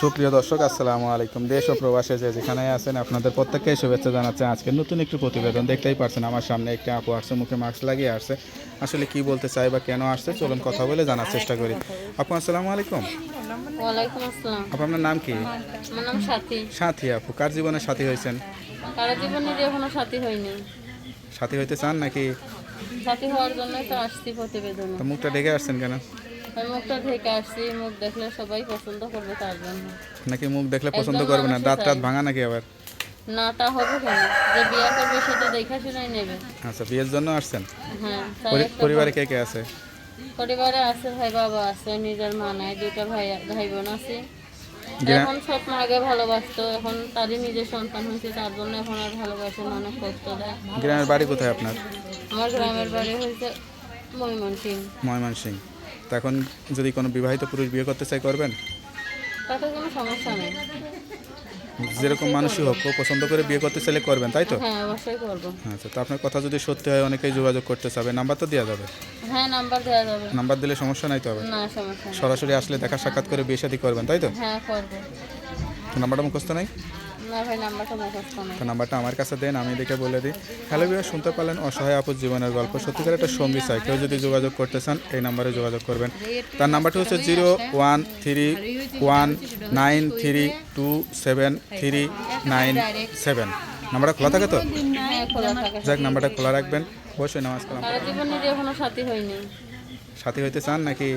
সুপ্রিয় দর্শক আসসালামু আলাইকুম। দেশ ও প্রবাসে যে যেখানে আছেন আপনাদের প্রত্যেককে শুভেচ্ছা জানাচ্ছে। আজকে নতুন একটি প্রতিবেদন দেখতেই পারছেন আমার সামনে একটি আপু আসছে মুখে মাস্ক লাগিয়ে আসছে। আসলে কি বলতে চাই বা কেন আসছে চলুন কথা বলে জানার চেষ্টা করি। আপু আসসালামু আলাইকুম। আপু আপনার নাম কি? সাথী। আপু কার জীবনে সাথী হয়েছেন? সাথী সাথী হইতে চান নাকি? সাথী হওয়ার জন্য তো আসছি প্রতিবেদনে। মুখটা ডেকে আসছেন কেন? আমি মুখটা ঢেকে আসছি মুখ দেখলে সবাই পছন্দ করবে তার জন্য। নাকি মুখ দেখলে পছন্দ করবে না? দাঁত টাত ভাঙা নাকি আবার? না তা হবে কেন? যে বিয়ে করবে সেটা দেখা শুনাই নেবে। আচ্ছা বিয়ের জন্য আসছেন? হ্যাঁ পরিবারে কে কে আছে? পরিবারে আছে ভাই বাবা আছে নিজের মা নাই দুইটা ভাই ভাই বোন আছে। এখন আগে ভালোবাসতো এখন তারই নিজের সন্তান হয়েছে তার জন্য এখন আর ভালোবাসে না, অনেক কষ্ট দেয়। গ্রামের বাড়ি কোথায় আপনার? আমার গ্রামের বাড়ি হয়েছে ময়মনসিং ময়মনসিং তো এখন যদি কোনো বিবাহিত পুরুষ বিয়ে করতে চাই করবেন? তাতে কোনো সমস্যা নেই। যেরকম মানুষই হোক কেউ পছন্দ করে বিয়ে করতে চাইলে করবেন তাই তো? হ্যাঁ অবশ্যই করব। আচ্ছা তো আপনার কথা যদি সত্যি হয় অনেকেই যোগাযোগ করতে চাবে। নাম্বার তো দেওয়া যাবে। হ্যাঁ নাম্বার দেওয়া যাবে। নাম্বার দিলে সমস্যা নাই তো হবে না সমস্যা সরাসরি আসলে দেখা সাক্ষাৎ করে বিয়ে শাদী করবেন তাই তো? হ্যাঁ করব। নাম্বারটা মুখস্থ নাই? তো নাম্বারটা আমার কাছে দেন আমি দেখে বলে দিই। হ্যালো বিয়ে শুনতে পারলেন অসহায় আপুর জীবনের গল্প। সত্যিকার একটা সঙ্গী চাই কেউ যদি যোগাযোগ করতে চান এই নাম্বারে যোগাযোগ করবেন। তার নাম্বারটি হচ্ছে zero one three one nine three two seven three nine seven. নাম্বারটা খোলা থাকে তো? যাক নাম্বারটা খোলা রাখবেন। অবশ্যই নামাজ কালাম কারও জীবনে যে এখনও সাথী হয়নি সাথী হইতে চান নাকি?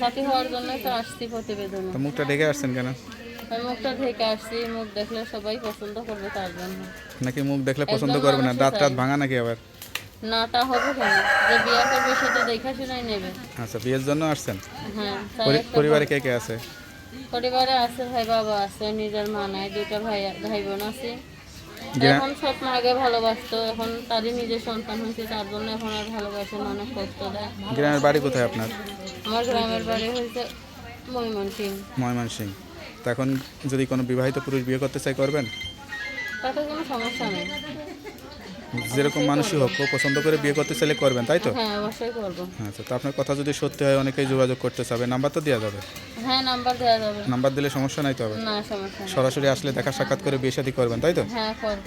সাথী হওয়ার জন্যই তো আসছি প্রতিবেদনে। তো মুখটা ডেকে আসছেন কেন? আমি মুখটা ঢেকে আসছি মুখ দেখলে সবাই পছন্দ করবে তার জন্য। নাকি মুখ দেখলে পছন্দ করবে না? দাঁত টাত ভাঙা নাকি আবার? না তা হবে কেন? যে বিয়ে করবে সেটা দেখা শুনাই নেবে। আচ্ছা বিয়ের জন্য আসছেন? হ্যাঁ পরিবারে কে কে আছে? পরিবারে আছে ভাই বাবা আছে নিজের মা নাই দুইটা ভাই ভাই বোন আছে। এখন সব আগে ভালোবাসতো এখন তারই নিজের সন্তান হয়েছে তার জন্য এখন আর ভালোবাসে অনেক কষ্ট দেয়। গ্রামের বাড়ি কোথায় আপনার? আমার গ্রামের বাড়ি হয়েছে ময়মনসিং ময়মনসিং তো এখন যদি কোনো বিবাহিত পুরুষ বিয়ে করতে চাই করবেন? তাতে কোনো সমস্যা নেই। যেরকম মানুষই হোক পছন্দ করে বিয়ে করতে চাইলে করবেন তাই তো? হ্যাঁ অবশ্যই করব। আচ্ছা তো আপনার কথা যদি সত্যি হয় অনেকেই যোগাযোগ করতে চাবে। নাম্বার তো দেওয়া যাবে। হ্যাঁ নাম্বার দেওয়া যাবে। নাম্বার দিলে সমস্যা নাই তো হবে না সমস্যা সরাসরি আসলে দেখা সাক্ষাৎ করে বিয়ে শাদী করবেন তাই তো? হ্যাঁ করব।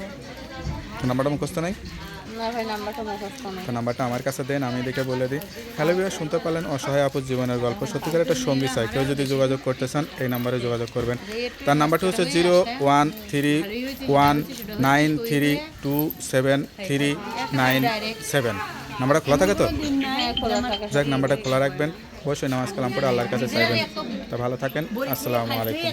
নাম্বারটা মুখস্থ নাই? নাম্বারটা আমার কাছে দেন, আমি দেখে বলে দিই। হ্যালো বিয়ে শুনতে পারলেন অসহায় আপুর জীবনের গল্প। সত্যিকার একটা সঙ্গী চাই, কেউ যদি যোগাযোগ করতে চান, এই নাম্বারে যোগাযোগ করবেন। তার নাম্বারটি হচ্ছে zero one three one nine three two seven three nine seven. নাম্বারটা খোলা থাকে তো? যাক, নাম্বারটা খোলা রাখবেন। অবশ্যই নামাজ কালাম পড়ে আল্লাহর কাছে চাইবেন। তা ভালো থাকেন, আসসালামু আলাইকুম।